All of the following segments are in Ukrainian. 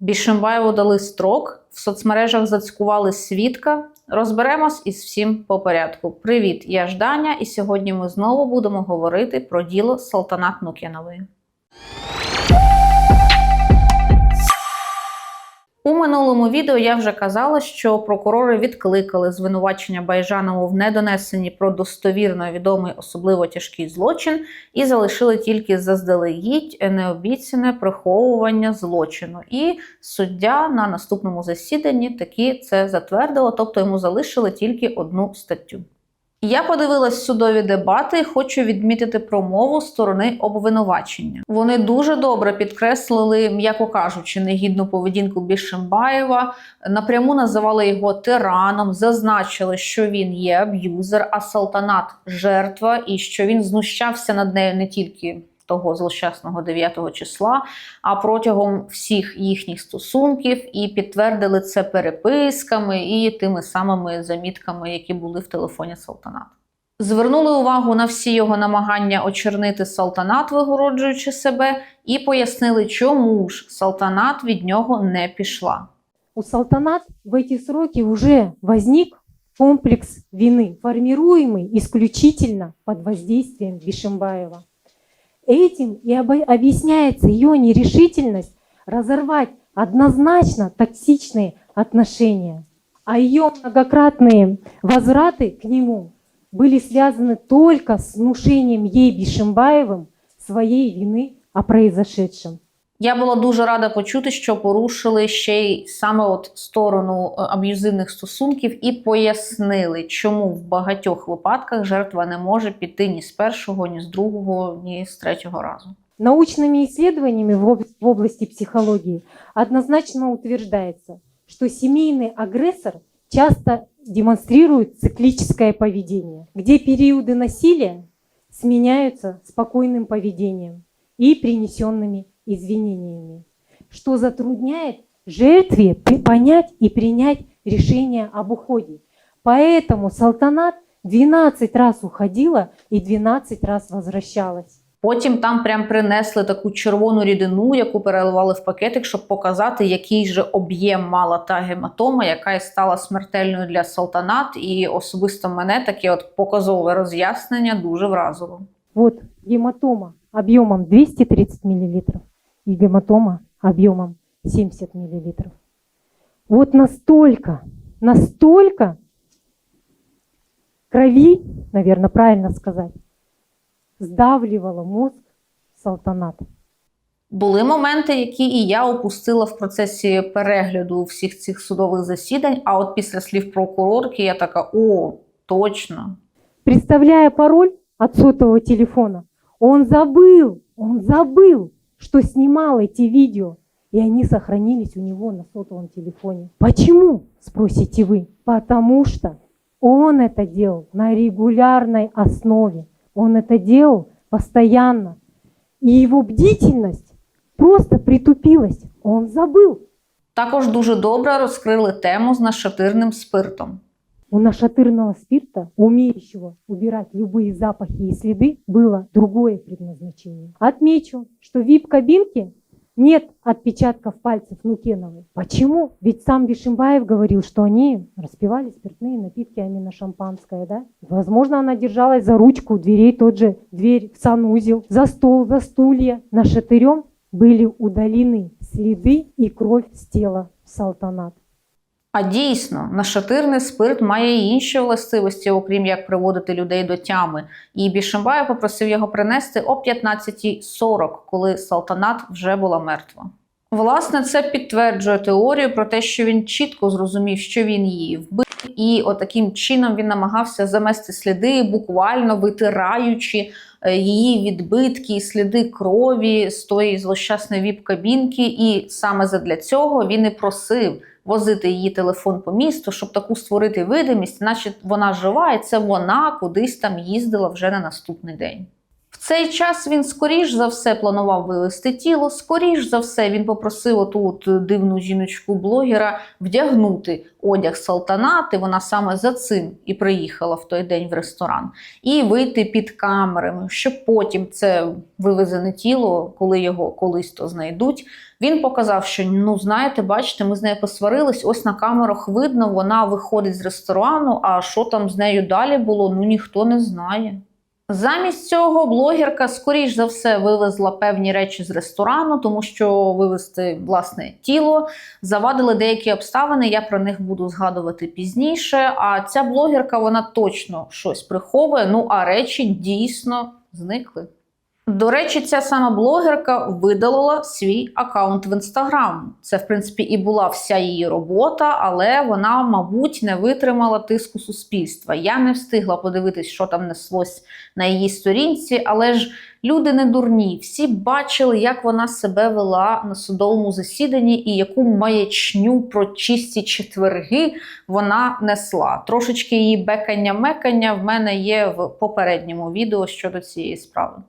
Бішимбаєву дали строк, в соцмережах зацькували свідка. Розберемось із всім по порядку. Привіт, я Жданя, і сьогодні ми знову будемо говорити про діло Салтанат Нукінової. У минулому відео я вже казала, що прокурори відкликали звинувачення Байжанову в недонесенні про достовірно відомий особливо тяжкий злочин і залишили тільки заздалегідь необіцяне приховування злочину. І суддя на наступному засіданні таки це затвердила, тобто йому залишили тільки одну статтю. Я подивилась судові дебати і хочу відмітити промову сторони обвинувачення. Вони дуже добре підкреслили, м'яко кажучи, негідну поведінку Бішимбаєва, напряму називали його тираном, зазначили, що він є аб'юзер, а Салтанат жертва, і що він знущався над нею не тільки того злощасного 9 числа, а протягом всіх їхніх стосунків і підтвердили це переписками і тими самими замітками, які були в телефоні Салтанат. Звернули увагу на всі його намагання очернити Салтанат, вигороджуючи себе, і пояснили, чому ж Салтанат від нього не пішла. У Салтанат в эти сроки уже возник комплекс вины, формируемый исключительно под воздействием Бишимбаева. Этим и объясняется ее нерешительность разорвать однозначно токсичные отношения. А ее многократные возвраты к нему были связаны только с внушением ей Бишимбаевым своей вины о произошедшем. Я була дуже рада почути, що порушили ще й саме от сторону е, аб'юзивних стосунків і пояснили, чому в багатьох випадках жертва не може піти ні з першого, ні з другого, ні з третього разу. Научными исследованиями в об- в области психологии однозначно утверждается, что семейный агрессор часто демонстрирует циклическое поведение, где периоды насилия сменяются спокойным поведением и принесенными извинениями, что затрудняет жертве понять и принять решение об уходе. Поэтому Салтанат 12 раз уходила и 12 раз возвращалась. Потім там прям принесли таку червону рідину, яку переливали в пакетик, щоб показати, який же об'єм мала та гематома, яка і стала смертельною для салтанат. І особисто мене таке от показове роз'яснення дуже вразило. Вот гематома объемом 230 мл и гематома объемом 70 мл. Вот настолько, настолько крови, наверное, правильно сказать, сдавливала мозг салтанат. Були моменти, які і я опустила в процесі перегляду всіх цих судових засідань. А от після слів прокурорки я така: о, точно. Представляя пароль от сотового телефона, он забыл, он забыл, что снимал эти видео, и они сохранились у него на сотовом телефоне. Почему, спросите вы? Потому что он это делал на регулярной основе, он это делал постоянно, и его бдительность просто притупилась, он забыл. Також дуже добре розкрили тему з нашатирним спиртом. У нашатырного спирта, умеющего убирать любые запахи и следы, было другое предназначение. Отмечу, что в VIP-кабинке нет отпечатков пальцев Нукеновой. Почему? Ведь сам Бишимбаев говорил, что они распивали спиртные напитки, а именно шампанское, да? Возможно, она держалась за ручку дверей, тот же дверь в санузел, за стол, за стулья. Нашатырем были удалены следы и кровь с тела Салтанат. А дійсно, нашатирний спирт має і інші властивості, окрім як приводити людей до тями. І Бішимбаєв попросив його принести о 15.40, коли Салтанат вже була мертва. Власне, це підтверджує теорію про те, що він чітко зрозумів, що він її вбив, і отаким чином він намагався замести сліди, буквально витираючи е, її відбитки сліди крові з тої злощасної віп-кабінки. І саме задля цього він і просив возити її телефон по місту, щоб таку створити видимість, наче вона жива, і це вона кудись там їздила вже на наступний день. Цей час він скоріш за все планував вивезти тіло, скоріш за все він попросив оту от дивну жіночку-блогера вдягнути одяг салтанати. Вона саме за цим і приїхала в той день в ресторан, і вийти під камерами, щоб потім це вивезене тіло, коли його колись то знайдуть. Він показав, що ну знаєте, бачите, ми з нею посварились. Ось на камерах видно, вона виходить з ресторану. А що там з нею далі було? Ну ніхто не знає. Замість цього блогерка, скоріш за все, вивезла певні речі з ресторану, тому що вивезти власне тіло завадили деякі обставини. Я про них буду згадувати пізніше. А ця блогерка вона точно щось приховує. Ну а речі дійсно зникли. До речі, ця сама блогерка видалила свій аккаунт в інстаграм. Це, в принципі, і була вся її робота, але вона, мабуть, не витримала тиску суспільства. Я не встигла подивитись, що там неслось на її сторінці, але ж люди не дурні. Всі бачили, як вона себе вела на судовому засіданні і яку маячню про чисті четверги вона несла. Трошечки її бекання-мекання в мене є в попередньому відео щодо цієї справи.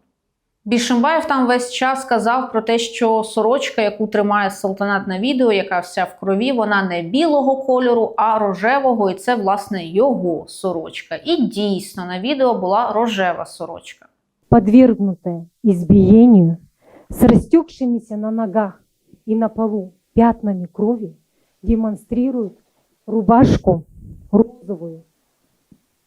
Бішимбаєв там весь час казав про те, що сорочка, яку тримає Салтанат на відео, яка вся в крові, вона не білого кольору, а рожевого, і це власне його сорочка. І дійсно на відео була рожева сорочка. подвергнутая избиению, с растекшимися на ногах и на полу пятнами крови, демонстрирует рубашку розовую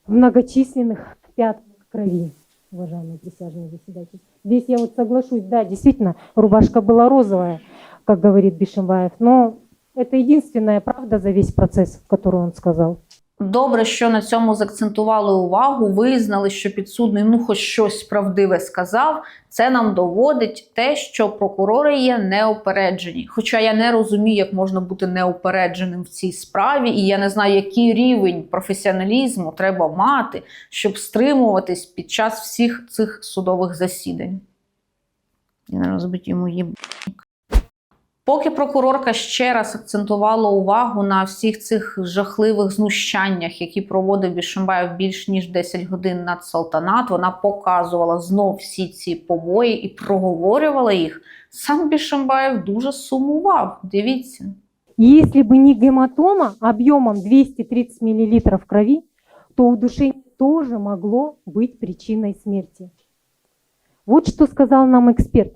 в многочисленных пятнах крови, уважаемые присяжные заседатели. Здесь я вот соглашусь, да, действительно, рубашка была розовая, как говорит Бишимбаев, но это единственная правда за весь процесс, который он сказал. Добре, що на цьому закцентували увагу, визнали, що підсудний ну хоч щось правдиве сказав. Це нам доводить те, що прокурори є неопереджені. Хоча я не розумію, як можна бути неопередженим в цій справі, і я не знаю, який рівень професіоналізму треба мати, щоб стримуватись під час всіх цих судових засідань. І не розбить йому їб. Поки прокурорка ще раз акцентувала увагу на всіх цих жахливих знущаннях, які проводив Бішимбаєв більш ніж 10 годин над Салтанат, вона показувала знов всі ці побої і проговорювала їх. Сам Бішимбаєв дуже сумував. Дивіться. И Если бы не гематома объемом 230 мл крови, то удушение тоже могло быть причиной смерти. Вот что сказал нам эксперт.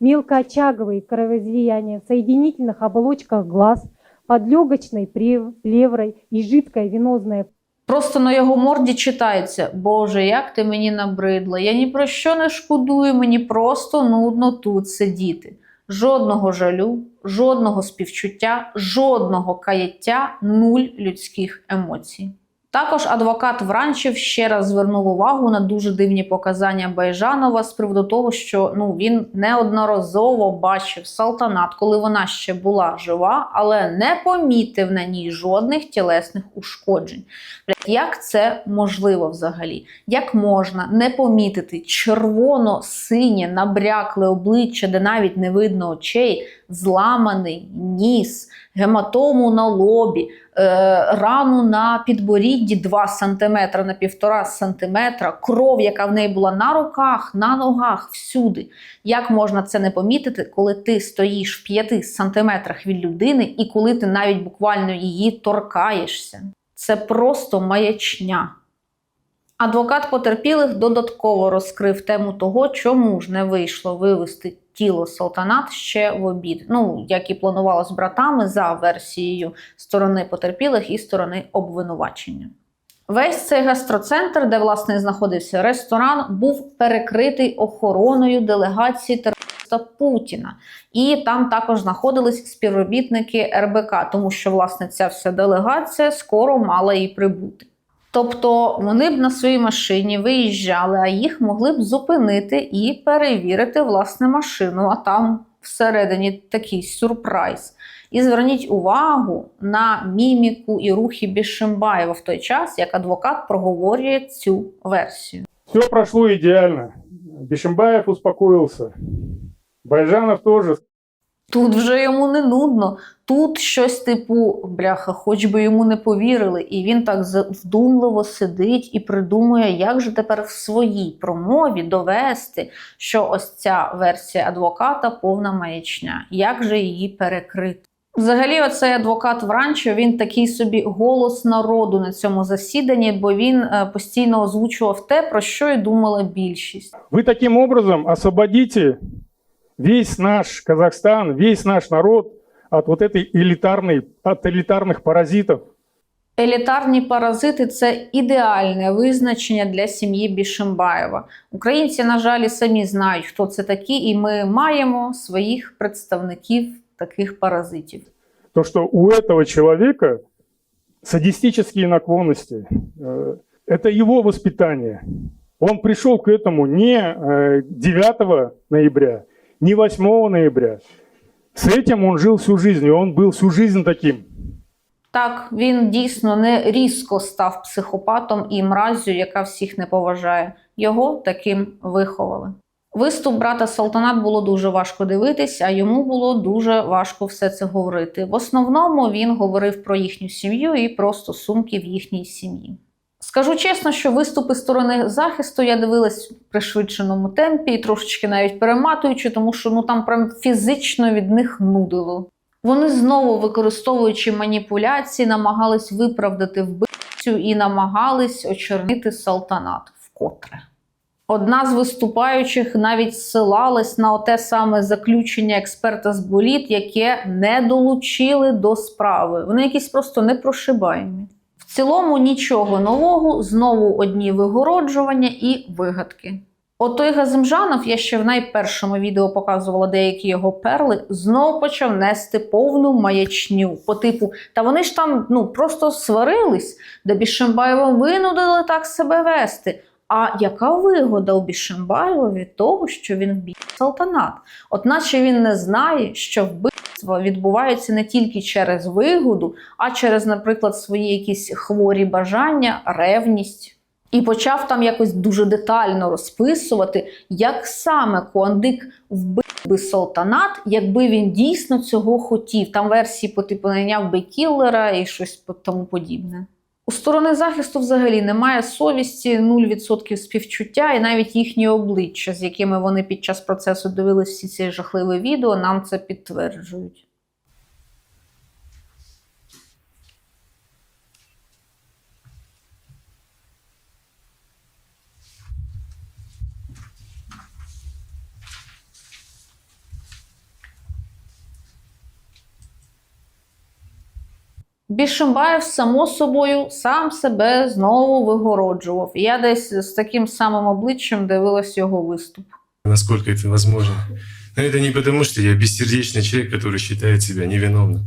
Мелкоочаговые кровоизлияния в соединительных оболочках глаз, подлегочной прев- плеврой и жидкая венозная Просто на його морді читається: Боже, як ти мені набридла. Я ні про що не шкодую, мені просто нудно тут сидіти. Жодного жалю, жодного співчуття, жодного каяття, нуль людських емоцій. Також адвокат Вранчев ще раз звернув увагу на дуже дивні показання Байжанова з приводу того, що ну він неодноразово бачив Салтанат, коли вона ще була жива, але не помітив на ній жодних тілесних ушкоджень. Як це можливо взагалі? Як можна не помітити червоно-синє набрякле обличчя, де навіть не видно очей, зламаний ніс, гематому на лобі, е, рану на підборідді 2 см на 1,5 см, кров, яка в неї була на руках, на ногах, всюди. Як можна це не помітити, коли ти стоїш в 5 сантиметрах від людини і коли ти навіть буквально її торкаєшся? Це просто маячня. Адвокат потерпілих додатково розкрив тему того, чому ж не вийшло вивести тіло Салтанат ще в обід. Ну, як і планувало з братами за версією сторони потерпілих і сторони обвинувачення. Весь цей гастроцентр, де власне знаходився ресторан, був перекритий охороною делегації терориста Путіна. І там також знаходились співробітники РБК, тому що власне ця вся делегація скоро мала і прибути. Тобто вони б на своїй машині виїжджали, а їх могли б зупинити і перевірити власне машину. А там всередині такий сюрприз. І зверніть увагу на міміку і рухи Бішимбаєва в той час, як адвокат проговорює цю версію. Все прошло идеально. Бишимбаев успокоился. Байжанов тоже. Тут вже йому не нудно. Тут щось типу бляха, хоч би йому не повірили, і він так вдумливо сидить і придумує, як же тепер в своїй промові довести, що ось ця версія адвоката повна маячня. Як же її перекрити? Взагалі, оцей адвокат Вранчо, він такий собі голос народу на цьому засіданні, бо він е, постійно озвучував те, про що й думала більшість. Вы таким образом освободите весь наш Казахстан, весь наш народ от вот этой элитарной, от элитарных паразитов. Елітарні паразити це ідеальне визначення для сім'ї Бішембаєва. Українці, на жаль, і самі знають, хто це такі, і ми маємо своїх представників таких паразитів. То, что у этого человека садистические наклонности, э, это его воспитание. Он пришел к этому не э, 9 ноября, не 8 ноября. С этим он жил всю жизнь, и он был всю жизнь таким. Так, він дійсно не різко став психопатом і мразю, яка всіх не поважає. Його таким виховали. Виступ брата Салтанат було дуже важко дивитись, а йому було дуже важко все це говорити. В основному він говорив про їхню сім'ю і про стосунки в їхній сім'ї. Скажу чесно, що виступи сторони захисту я дивилась в пришвидшеному темпі і трошечки навіть перематуючи, тому що ну там прям фізично від них нудило. Вони знову, використовуючи маніпуляції, намагались виправдати вбивцю і намагались очернити салтанат вкотре. Одна з виступаючих навіть ссилалась на оте саме заключення експерта з боліт, яке не долучили до справи. Вони якісь просто непрошибаємі. Цілому нічого нового, знову одні вигороджування і вигадки. Отой той Газимжанов, я ще в найпершому відео показувала деякі його перли, знову почав нести повну маячню по типу, та вони ж там ну просто сварились, де Бішембаєва винудили так себе вести. А яка вигода у Бішембаєва від того, що він вбив салтанат? От наче він не знає, що вбивство відбувається не тільки через вигоду, а через, наприклад, свої якісь хворі бажання, ревність. І почав там якось дуже детально розписувати, як саме Куандик вбив би Салтанат, якби він дійсно цього хотів. Там версії по типу найняв би кіллера і щось тому подібне. У сторони захисту взагалі немає совісті, 0% співчуття, і навіть їхні обличчя, з якими вони під час процесу дивились всі ці жахливі відео, нам це підтверджують. Бішимбаєв, само собою, сам себе знову вигороджував. І я десь з таким самим обличчям дивилась його виступ. насколько это возможно. Но это не потому, что я бессердечный человек, который считает себя невиновным.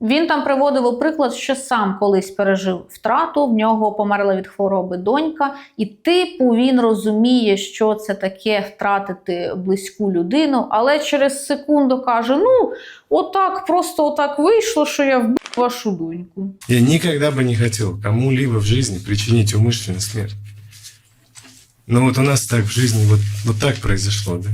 Він там приводив у приклад, що сам колись пережив втрату, в нього померла від хвороби донька, і типу він розуміє, що це таке втратити близьку людину, але через секунду каже: Ну, отак, просто отак вийшло, що я вбив вашу доньку. Я никогда бы не хотел кому-либо в жизни причинить умышленную смерть. Но вот у нас так в жизни, вот, вот так произошло. Да?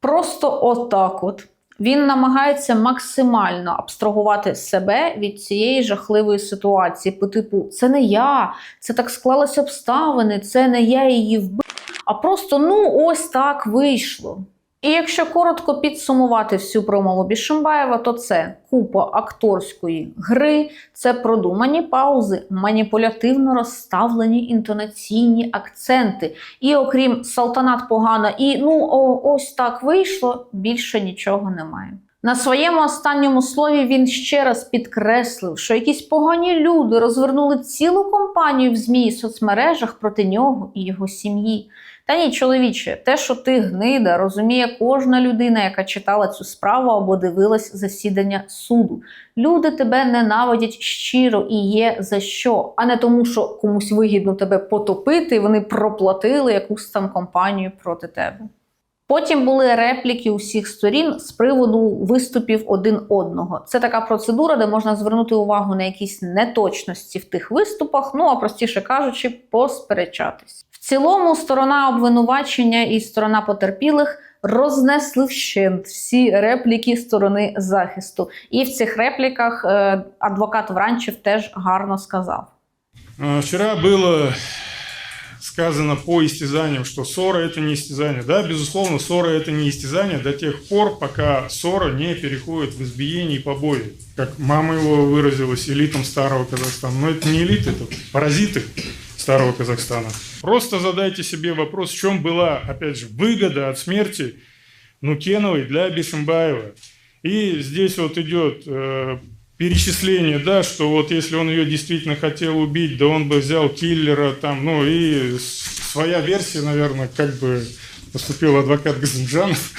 Просто отак от. Він намагається максимально абстрагувати себе від цієї жахливої ситуації. По типу, це не я, це так склалися обставини, це не я її вбив, а просто ну ось так вийшло. І якщо коротко підсумувати всю промову Бішимбаєва, то це купа акторської гри, це продумані паузи, маніпулятивно розставлені інтонаційні акценти. І окрім салтанат погана і ну о, ось так вийшло, більше нічого немає. На своєму останньому слові він ще раз підкреслив, що якісь погані люди розвернули цілу кампанію в ЗМІ і соцмережах проти нього і його сім'ї. Та ні, чоловіче, те, що ти гнида, розуміє кожна людина, яка читала цю справу або дивилась засідання суду. Люди тебе ненавидять щиро і є за що, а не тому, що комусь вигідно тебе потопити, і вони проплатили якусь там компанію проти тебе. Потім були репліки усіх сторін з приводу виступів один одного. Це така процедура, де можна звернути увагу на якісь неточності в тих виступах, ну а простіше кажучи, посперечатись. В цілому, сторона обвинувачення і сторона потерпілих рознесли вщент всі репліки сторони захисту. І в цих репліках е, адвокат Вранчев теж гарно сказав. А, Вчера было сказано по истязаниям, что ссора это не истязание. Да, безусловно, ссора это не истязание до тех пор, пока ссора не переходит в избиение и побои. Как мама его выразилась, элитам старого Казахстана. Но это не элиты, это паразиты старого Казахстана. Просто задайте себе вопрос, в чем была, опять же, выгода от смерти Нукеновой для Бишимбаева. И здесь вот идет э, перечисление, да, что вот если он ее действительно хотел убить, да он бы взял киллера там, ну и своя версия, наверное, как бы поступил адвокат Газимджанов.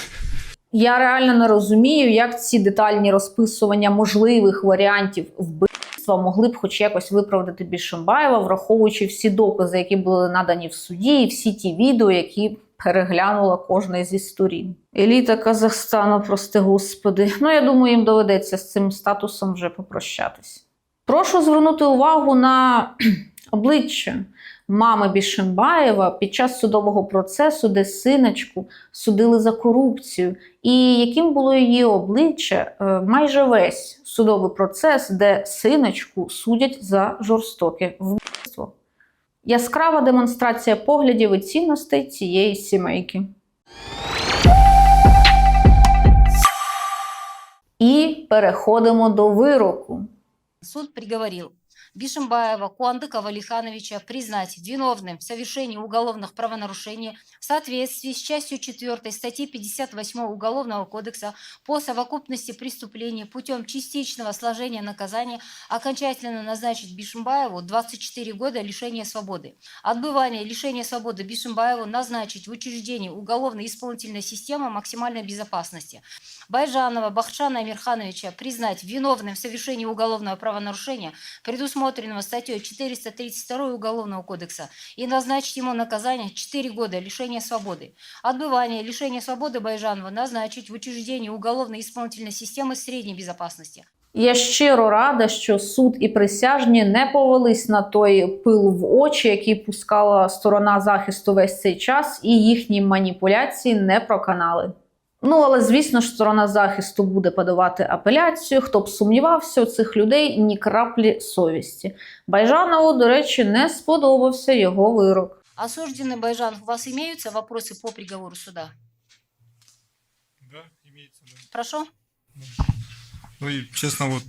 Я реально не розумію, як ці детальні розписування можливих варіантів вбивства могли б хоч якось виправдати Бішимбаєва, враховуючи всі докази, які були надані в суді, і всі ті відео, які переглянула кожна зі сторін. Еліта Казахстану, прости господи. Ну я думаю, їм доведеться з цим статусом вже попрощатись. Прошу звернути увагу на обличчя мами Бішимбаєва під час судового процесу, де синочку судили за корупцію, і яким було її обличчя е, майже весь судовий процес, де синочку судять за жорстоке вбивство. Яскрава демонстрація поглядів і цінностей цієї сімейки. І переходимо до вироку. Суд приговорил Бишимбаева Куандыка Валихановича признать виновным в совершении уголовных правонарушений в соответствии с частью 4 статьи 58 Уголовного кодекса по совокупности преступлений путем частичного сложения наказания окончательно назначить Бишимбаеву 24 года лишения свободы. Отбывание лишения свободы Бишимбаеву назначить в учреждении уголовно-исполнительной системы максимальной безопасности. Байжанова Бахчана Амирхановича признать виновным в совершении уголовного правонарушения, предусмотренного статьей 432 Уголовного кодекса, и назначить ему наказание 4 года лишения свободы. Отбывание лишения свободы Байжанова назначить в учреждении уголовно-исполнительной системы средней безопасности. Я щиро рада, що суд і присяжні не повелись на той пил в очі, який пускала сторона захисту весь цей час, і їхні маніпуляції не проканали. Ну, але звісно ж, сторона захисту буде подавати апеляцію. Хто б сумнівався, у цих людей ні краплі совісті. Байжанову, до речі, не сподобався його вирок. Осужденный Байжан, у вас имеются вопросы по приговору суда? Да, имеется, да. Прошу. Ну и честно, вот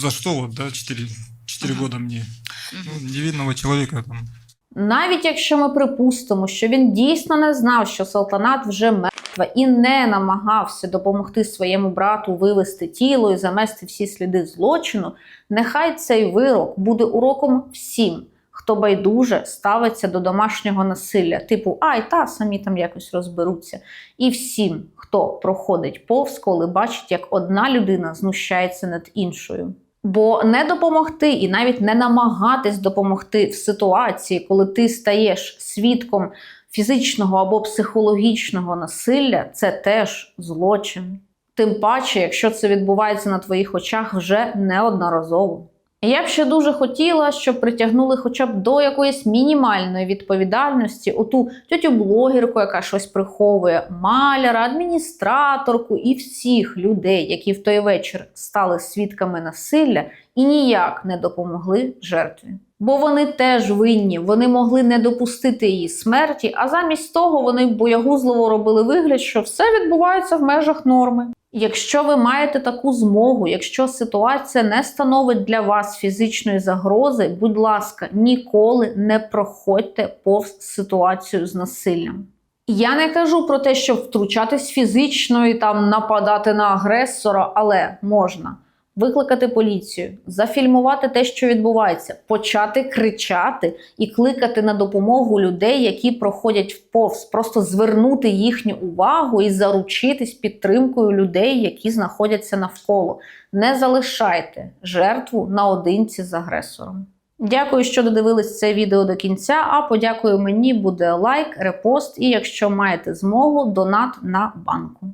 за что вот, да, 4, 4 Мгм. года мне? Ну, невинного человека там. Навіть якщо ми припустимо, що він дійсно не знав, що Салтанат вже мертва і не намагався допомогти своєму брату вивести тіло і замести всі сліди злочину, нехай цей вирок буде уроком всім, хто байдуже ставиться до домашнього насилля, типу ай, та самі там якось розберуться. І всім, хто проходить повз, коли бачить, як одна людина знущається над іншою. Бо не допомогти і навіть не намагатись допомогти в ситуації, коли ти стаєш свідком фізичного або психологічного насилля, це теж злочин. Тим паче, якщо це відбувається на твоїх очах вже неодноразово. Я б ще дуже хотіла, щоб притягнули хоча б до якоїсь мінімальної відповідальності оту тьотю блогерку, яка щось приховує, маляра, адміністраторку і всіх людей, які в той вечір стали свідками насилля і ніяк не допомогли жертві. Бо вони теж винні, вони могли не допустити її смерті, а замість того вони боягузливо робили вигляд, що все відбувається в межах норми. Якщо ви маєте таку змогу, якщо ситуація не становить для вас фізичної загрози, будь ласка, ніколи не проходьте повз ситуацію з насиллям. Я не кажу про те, щоб втручатись фізично і там нападати на агресора, але можна викликати поліцію, зафільмувати те, що відбувається, почати кричати і кликати на допомогу людей, які проходять вповз, просто звернути їхню увагу і заручитись підтримкою людей, які знаходяться навколо. Не залишайте жертву наодинці з агресором. Дякую, що додивились це відео до кінця. А подякую мені буде лайк, репост і якщо маєте змогу, донат на банку.